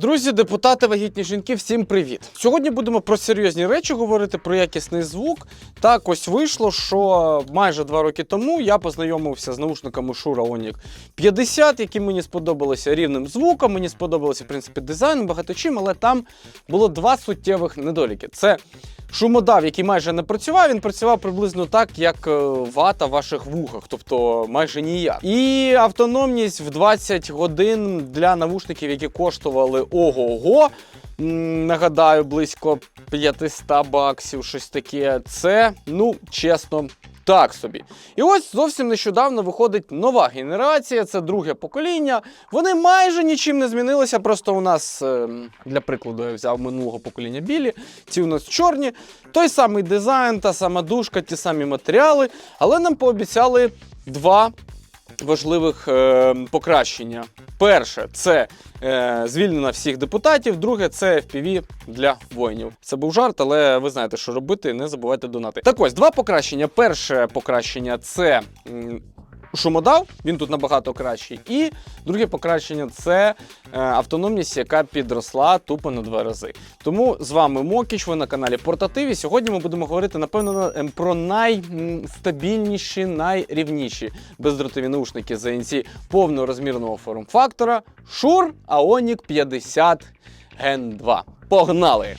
Друзі, депутати, вагітні жінки, всім привіт! Сьогодні будемо про серйозні речі говорити, про якісний звук. Так ось вийшло, що майже два роки тому я познайомився з наушниками Shure Onyx 50, які мені сподобалися рівним звуком. Мені сподобалося, в принципі, дизайн, багато чим, але там було два суттєвих недоліки. Це шумодав, який майже не працював, він працював приблизно так, як е, вата в ваших вухах, тобто майже ніяк. І автономність в 20 годин для навушників, які коштували ого-го. Нагадаю, близько 500 баксів, щось таке. Це, ну, чесно, так собі. І ось зовсім нещодавно виходить нова генерація, це друге покоління. Вони майже нічим не змінилися. Просто у нас, е, для прикладу, я взяв минулого покоління білі, ці у нас чорні. Той самий дизайн, та сама дужка, ті самі матеріали, але нам пообіцяли два важливих е, покращення. Перше це е, звільнення всіх депутатів. Друге це FPV для воїнів. Це був жарт, але ви знаєте, що робити. Не забувайте донати. Так ось два покращення. Перше покращення це. Шумодав, він тут набагато кращий. І друге покращення це е, автономність, яка підросла тупо на два рази. Тому з вами Мокіч, ви на каналі Портативі. Сьогодні ми будемо говорити, напевно, ем, про найстабільніші, найрівніші бездротові наушники ZNC повного розмірного форм-фактора Shure Aonic 50 Gen 2. Погнали!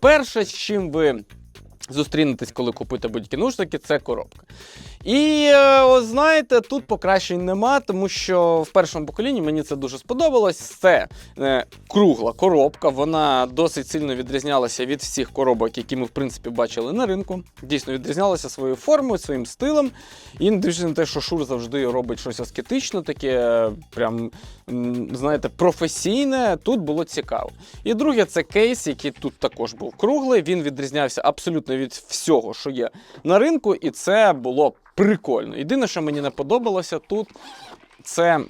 Перше, з чим ви зустрінетесь, коли купите будь-які нужники, це коробка. І е, ось знаєте, тут покращень нема, тому що в першому поколінні мені це дуже сподобалось. Це е, кругла коробка, вона досить сильно відрізнялася від всіх коробок, які ми в принципі бачили на ринку. Дійсно відрізнялася своєю формою, своїм стилем. І не на те, що Шур завжди робить щось аскетичне, таке е, прям, знаєте, професійне. Тут було цікаво. І друге, це кейс, який тут також був круглий. Він відрізнявся абсолютно від всього, що є на ринку, і це було прикольно. Єдине, що мені не подобалося тут, це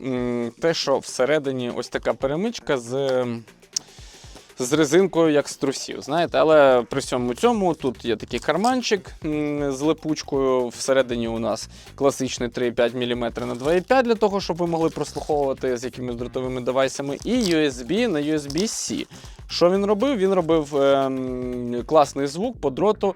те, що всередині ось така перемичка з. З резинкою, як з трусів, знаєте, але при всьому цьому тут є такий карманчик з липучкою. Всередині у нас класичний 3,5 мм на 2,5 для того, щоб ви могли прослуховувати з якимись дротовими девайсами, і USB на USB-C. Що він робив? Він робив ем, класний звук по дроту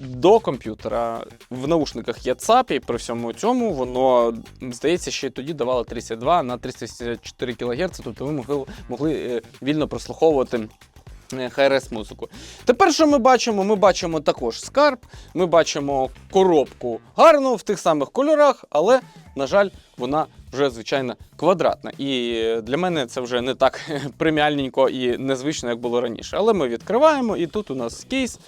до комп'ютера. В наушниках є ЦАП, і при всьому цьому воно, здається, ще тоді давало 32 на 374 кГц, тобто ви могли, могли е, вільно прослуховувати. ХРС музику. Тепер, що ми бачимо? Ми бачимо також скарб, ми бачимо коробку гарну в тих самих кольорах, але, на жаль, вона вже звичайно квадратна. І для мене це вже не так преміальненько і незвично, як було раніше. Але ми відкриваємо, і тут у нас кейс,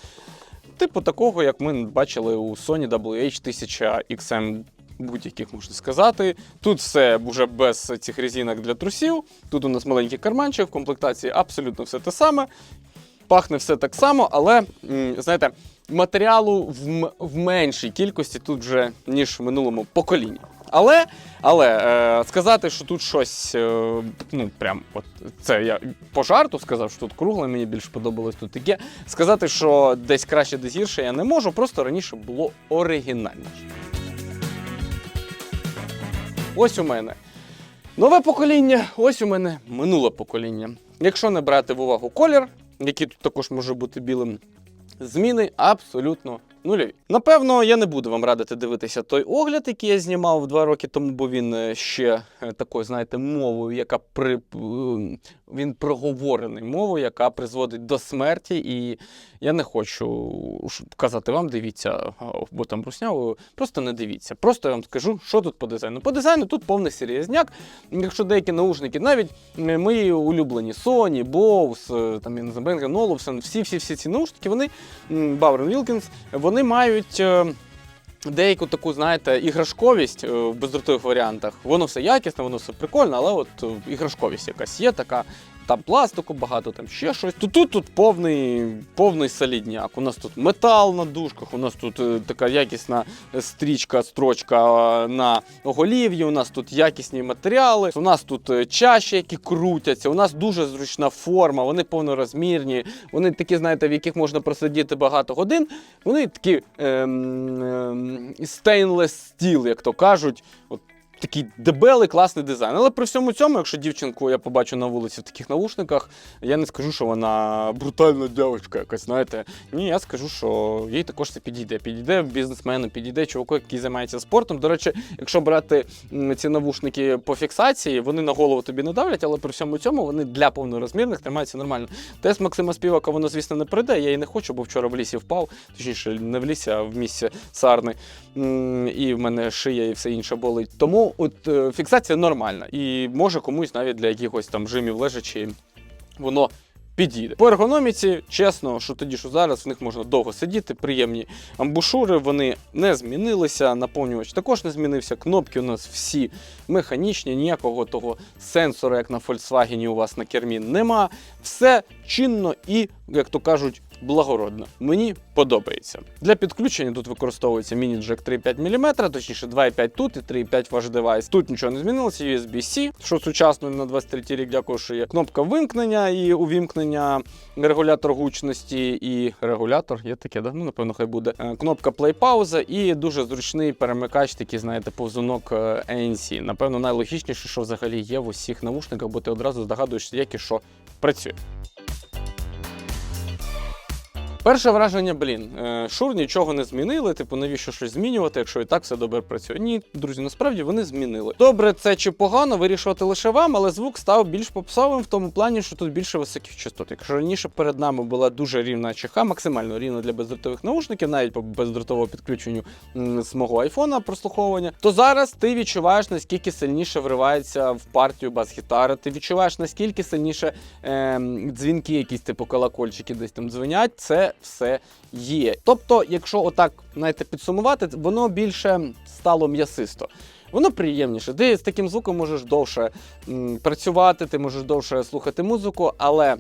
типу такого, як ми бачили у Sony WH-1000XM будь-яких можна сказати. Тут все вже без цих резинок для трусів. Тут у нас маленький карманчик, в комплектації абсолютно все те саме. Пахне все так само, але знаєте, матеріалу в, в меншій кількості тут вже, ніж в минулому поколінні. Але, але е, сказати, що тут щось, е, ну прям от це я по жарту сказав, що тут кругле, мені більш подобалось тут таке. Сказати, що десь краще, десь гірше, я не можу, просто раніше було оригінальніше. Ось у мене нове покоління, ось у мене минуле покоління. Якщо не брати в увагу колір, який тут також може бути білим, зміни абсолютно нульові. Напевно, я не буду вам радити дивитися той огляд, який я знімав два роки тому, бо він е, ще е, такою, знаєте, мовою, яка при він проговорений мовою, яка призводить до смерті. І я не хочу казати вам, дивіться, бо там руснявою. Просто не дивіться. Просто я вам скажу, що тут по дизайну. По дизайну тут повний серйозняк. Якщо деякі наушники, навіть е, мої улюблені Sony, Bose, е, там Bang Olufsen, всі, всі, всі ці наушники, вони Bauer Wilkins, вони мають. е, Деяку таку, знаєте, іграшковість в бездротових варіантах. Воно все якісне, воно все прикольне, але от іграшковість якась є така. Там пластику багато, там ще щось. Тут тут, тут повний, повний солідняк. У нас тут метал на дужках, у нас тут е, така якісна стрічка, строчка е, на оголів'ї, у нас тут якісні матеріали, у нас тут е, чаші, які крутяться, у нас дуже зручна форма, вони повнорозмірні, вони такі, знаєте, в яких можна просидіти багато годин. Вони такі ем, ем, stainless як то кажуть. От такий дебелий, класний дизайн. Але при всьому цьому, якщо дівчинку я побачу на вулиці в таких навушниках, я не скажу, що вона брутальна дівчинка якась, знаєте. Ні, я скажу, що їй також це підійде. Підійде бізнесмену, підійде чуваку, який займається спортом. До речі, якщо брати ці навушники по фіксації, вони на голову тобі не давлять, але при всьому цьому вони для повнорозмірних тримаються нормально. Тест Максима Співака, воно, звісно, не прийде. Я і не хочу, бо вчора в лісі впав, точніше, не в лісі, а в місці сарни. І в мене шия і все інше болить. Тому от е, фіксація нормальна. І може комусь навіть для якихось там жимів лежачі воно підійде. По ергономіці, чесно, що тоді, що зараз, в них можна довго сидіти, приємні амбушури, вони не змінилися, наповнювач також не змінився. Кнопки у нас всі механічні, ніякого того сенсора, як на Volkswagen у вас на кермі, нема. Все чинно і, як то кажуть, благородно. Мені подобається. Для підключення тут використовується міні-джек 3,5 мм, точніше 2,5 тут і 3,5 ваш девайс. Тут нічого не змінилося, USB-C, що сучасно на 23 рік, дякую, що є кнопка вимкнення і увімкнення, регулятор гучності і регулятор, є таке, да? ну напевно, хай буде. Е, Кнопка play-пауза і дуже зручний перемикач, такий, знаєте, повзунок е, ANC. Напевно, найлогічніше, що взагалі є в усіх навушниках, бо ти одразу здогадуєшся, як і що працює. Перше враження, блін, е, Шур нічого не змінили. Типу, навіщо щось змінювати, якщо і так все добре працює? Ні, друзі, насправді вони змінили. Добре, це чи погано, вирішувати лише вам, але звук став більш попсовим в тому плані, що тут більше високих частот. Якщо раніше перед нами була дуже рівна ЧХ, максимально рівна для бездротових наушників, навіть по бездротовому підключенню з мого айфона прослуховування, то зараз ти відчуваєш наскільки сильніше вривається в партію бас-гітари. Ти відчуваєш наскільки сильніше е, дзвінки, якісь типу колокольчики десь там дзвенять. Це все є. Тобто, якщо отак знаєте, підсумувати, воно більше стало м'ясисто. Воно приємніше. Ти з таким звуком можеш довше м, працювати, ти можеш довше слухати музику, але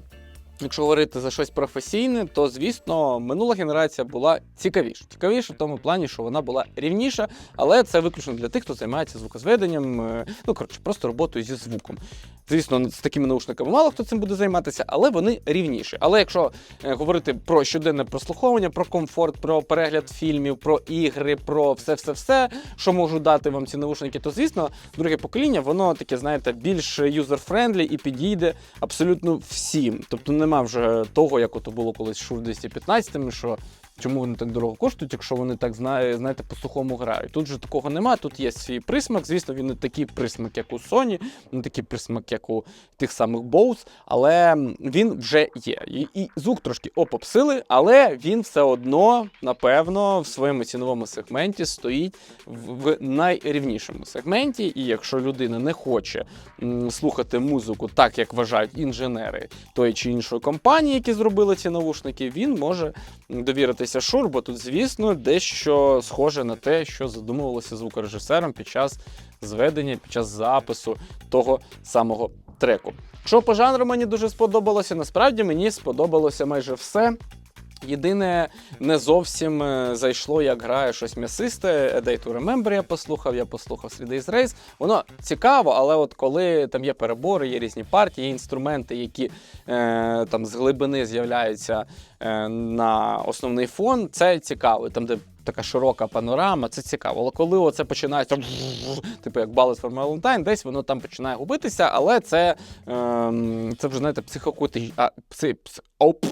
якщо говорити за щось професійне, то звісно минула генерація була цікавіша. Цікавіша в тому плані, що вона була рівніша, але це виключно для тих, хто займається звукозведенням, е, ну коротше, просто роботою зі звуком. Звісно, з такими наушниками мало хто цим буде займатися, але вони рівніші. Але якщо е, говорити про щоденне прослуховування, про комфорт, про перегляд фільмів, про ігри, про все-все-все, що можуть дати вам ці наушники, то звісно, друге покоління, воно таке, знаєте, більш юзер-френдлі і підійде абсолютно всім. Тобто нема вже того, як ото було колись Шур 215, що Чому вони так дорого коштують, якщо вони так знає, знаєте, по сухому грають? Тут же такого нема. Тут є свій присмак. Звісно, він не такий присмак, як у Sony, не такий присмак, як у тих самих Bose, але він вже є. І, і звук трошки опопсили, але він все одно, напевно, в своєму ціновому сегменті стоїть в, в найрівнішому сегменті. І якщо людина не хоче м, слухати музику так, як вважають інженери тої чи іншої компанії, які зробили ці навушники, він може довіритися Шур, бо тут, звісно, дещо схоже на те, що задумувалося звукорежисером під час зведення, під час запису того самого треку. Що по жанру мені дуже сподобалося, насправді мені сподобалося майже все. Єдине, не зовсім е, зайшло, як грає щось м'ясисте. A Day to Remember я послухав, я послухав Three Days Race. Воно цікаво, але от коли там є перебори, є різні партії, є інструменти, які е, там з глибини з'являються е, на основний фон, це цікаво. Там, де така широка панорама, це цікаво. Але коли оце починається, типу як Ballad for Valentine, десь воно там починає губитися, але це, ем, це вже знаєте, психокути... а, пси, пс... оп.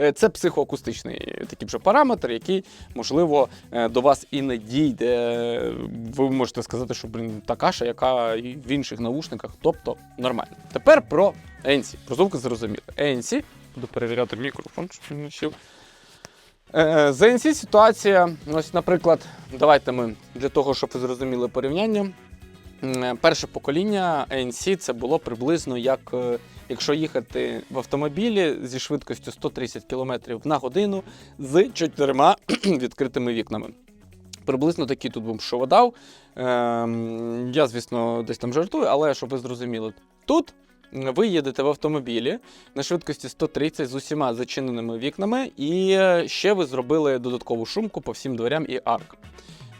Е, Це психоакустичний такий вже параметр, який, можливо, е, до вас і не дійде. Ви можете сказати, що блін, та каша, яка і в інших наушниках, тобто нормально. Тепер про ANC. Про звуки зрозуміли. ANC, буду перевіряти мікрофон, щоб він сів. Е, З ANC ситуація, ось, наприклад, давайте ми для того, щоб ви зрозуміли порівняння. М, Перше покоління ANC це було приблизно як е, якщо їхати в автомобілі зі швидкістю 130 км на годину з чотирма відкритими вікнами. Приблизно такий тут був шоводав. Ем, я, звісно, десь там жартую, але щоб ви зрозуміли, тут ви їдете в автомобілі на швидкості 130 з усіма зачиненими вікнами, і е, ще ви зробили додаткову шумку по всім дверям і аркам.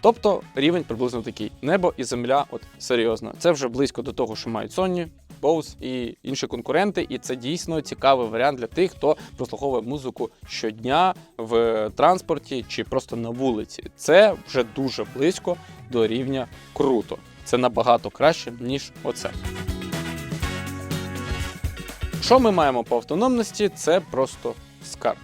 Тобто рівень приблизно такий: небо і земля, от серйозно. Це вже близько до того, що мають Sony, Bose і інші конкуренти, і це дійсно цікавий варіант для тих, хто прослуховує музику щодня в транспорті чи просто на вулиці. Це вже дуже близько до рівня круто. Це набагато краще, ніж оце. Що ми маємо по автономності? Це просто скарб.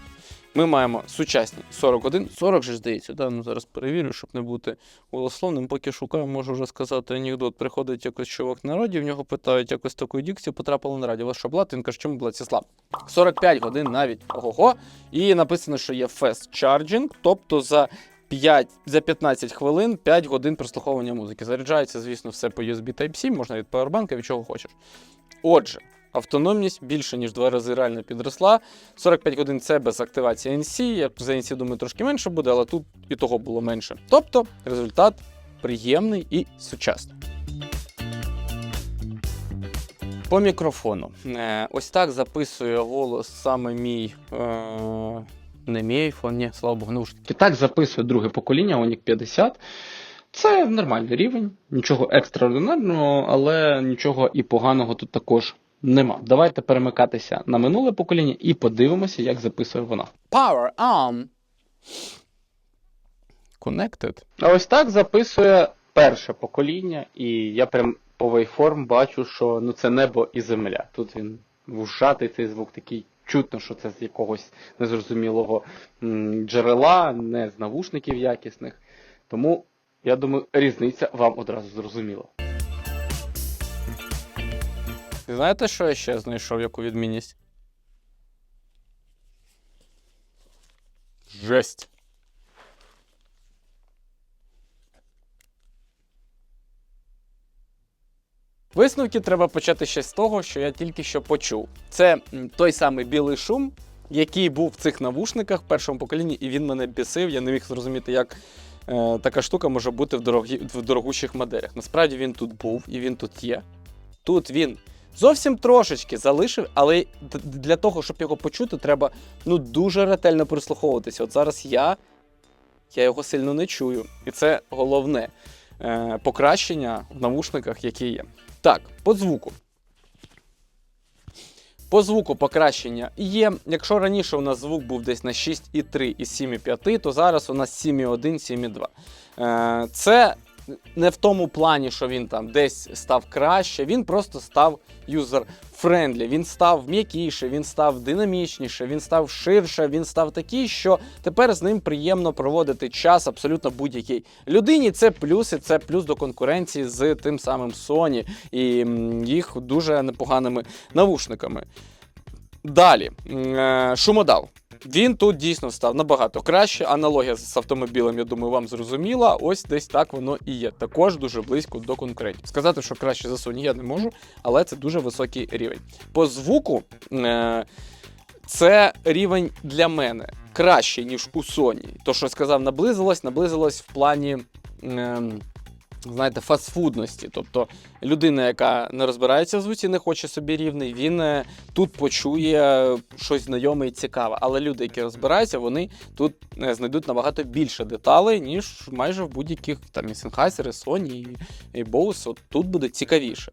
Ми маємо сучасні 41, 40 же здається, да? ну зараз перевірю, щоб не бути голословним. Поки шукаю, можу вже сказати анекдот. Приходить якось чувак на раді, в нього питають якось таку дікцію, потрапили на раді. Вас що блат? Він каже, чому блат? Слав. 45 годин навіть ого-го. І написано, що є fast charging, тобто за 5, за 15 хвилин 5 годин прослуховування музики. Заряджається, звісно, все по USB Type-C, можна від Powerbank, від чого хочеш. Отже, автономність більше, ніж два рази реально підросла. 45 годин це без активації NC. Я за NC думаю, трошки менше буде, але тут і того було менше. Тобто результат приємний і сучасний. По мікрофону. Е, ось так записує голос саме мій. Е, не мій айфон, ні, слава Богу, наушники. Так записує друге покоління, Onyx 50. Це нормальний рівень, нічого екстраординарного, але нічого і поганого тут також нема. Давайте перемикатися на минуле покоління і подивимося, як записує вона. Power on. Connected. А ось так записує перше покоління, і я прям по вейформ бачу, що ну це небо і земля. Тут він вушатий цей звук такий. Чутно, що це з якогось незрозумілого джерела, не з навушників якісних. Тому я думаю, різниця вам одразу зрозуміла. Знаєте, що я ще знайшов яку відмінність? Жесть. Висновки треба почати ще з того, що я тільки що почув. Це той самий білий шум, який був в цих навушниках в першому поколінні, і він мене бісив. Я не міг зрозуміти, як е, така штука може бути в, дорогі, в дорогущих моделях. Насправді він тут був і він тут є. Тут він зовсім трошечки залишив, але для того, щоб його почути, треба ну, дуже ретельно прислуховуватися. От зараз я, я його сильно не чую. І це головне е, покращення в навушниках, які є. Так, по звуку. По звуку покращення є. Якщо раніше у нас звук був десь на 6,3 і 7,5, то зараз у нас 7,1, 7,2. Е, Це не в тому плані, що він там десь став краще, він просто став юзер-френдлі. Він став м'якіше, він став динамічніше, він став ширше, він став такий, що тепер з ним приємно проводити час абсолютно будь-якій людині. Це плюси, це плюс до конкуренції з тим самим Sony і їх дуже непоганими навушниками. Далі, е, шумодав. Він тут дійсно став набагато краще. Аналогія з автомобілем, я думаю, вам зрозуміла. Ось десь так воно і є. Також дуже близько до конкурентів. Сказати, що краще за Sony я не можу, але це дуже високий рівень. По звуку е- це рівень для мене кращий, ніж у Sony. То, що я сказав, наблизилось, наблизилось в плані. Знаєте, фастфудності. Тобто людина, яка не розбирається в звуці, не хоче собі рівний, він е, тут почує щось знайоме і цікаве. Але люди, які розбираються, вони тут е, знайдуть набагато більше деталей, ніж майже в будь-яких там і Sennheiser, і Sony, і Bose. От тут буде цікавіше.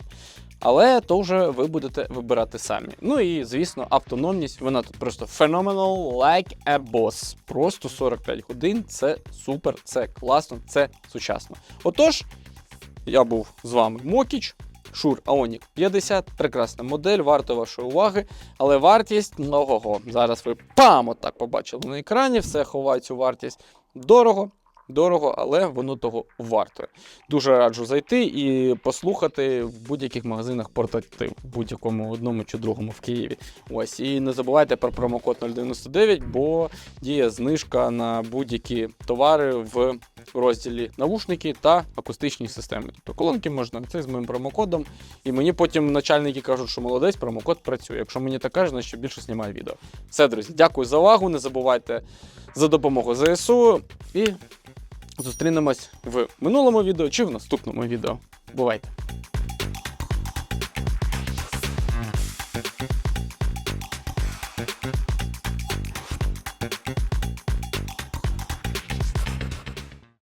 Але то вже ви будете вибирати самі. Ну і звісно, автономність, вона тут просто phenomenal like a boss. Просто 45 годин. Це супер, це класно, це сучасно. Отож, я був з вами Мокіч. Shure Aonic 50, прекрасна модель, варто вашої уваги, але вартість ого-го. Зараз ви пам! Отак побачили на екрані, все ховає цю вартість дорого. Дорого, але воно того вартує. Дуже раджу зайти і послухати в будь-яких магазинах портатив, в будь-якому одному чи другому в Києві. Ось і не забувайте про промокод 099, бо діє знижка на будь-які товари в розділі навушники та акустичні системи. Тобто колонки можна це з моїм промокодом. І мені потім начальники кажуть, що молодець, промокод працює. Якщо мені так кажуть, значить більше знімаю відео. Все, друзі, дякую за увагу. Не забувайте за допомогу ЗСУ і Зустрінемось в минулому відео чи в наступному відео. Бувайте!